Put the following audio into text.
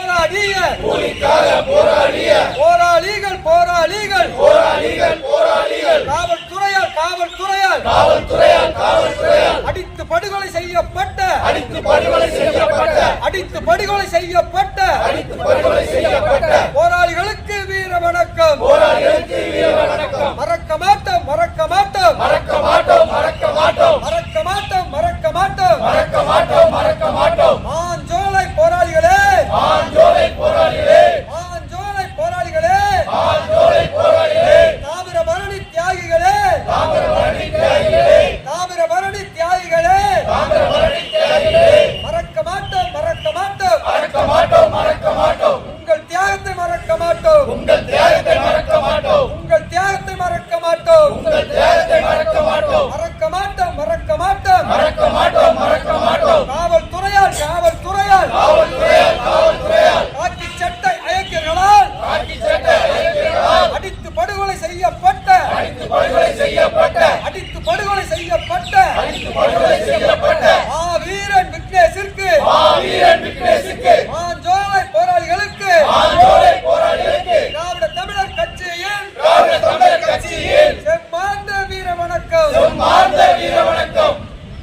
போராடிய. கூலிக்காக போராடிய. போராளிகள் போராளிகள். போராளிகள் போராளிகள். காவல்துறையால் காவல்துறையால். காவல்துறையால் காவல்துறையால். அடித்து படுகொலை செய்யப்பட்ட. அடித்து படுகொலை செய்யப்பட்ட. அடித்து படுகொலை செய்யப்பட்ட. அடித்து படுகொலை செய்யப்பட்ட. போராளிகளுக்கு வீர வணக்கம் போராளிகளுக்கு உங்கள் தியாகத்தை மறக்க மாட்டோம். உங்கள் தியாகத்தை மறக்க மாட்டோம். உங்கள் தியாகத்தை மறக்க மாட்டோம். மறக்க மாட்டோம் மறக்க மாட்டோம். மறக்க மாட்டோம் மறக்க மாட்டோம். காவல்துறையால் காவல்துறையால். காவல்துறையால் காவல்துறையால். காக்கி சட்டை அயக்கியர்களால் காக்கி சட்டை இளைஞர்களால் அடித்து படுகொலை செய்யப்பட்ட. அடித்து படுகொலை செய்யப்பட்ட. அடித்து படுகொலை செய்யப்பட்ட. அடித்து படுகொலை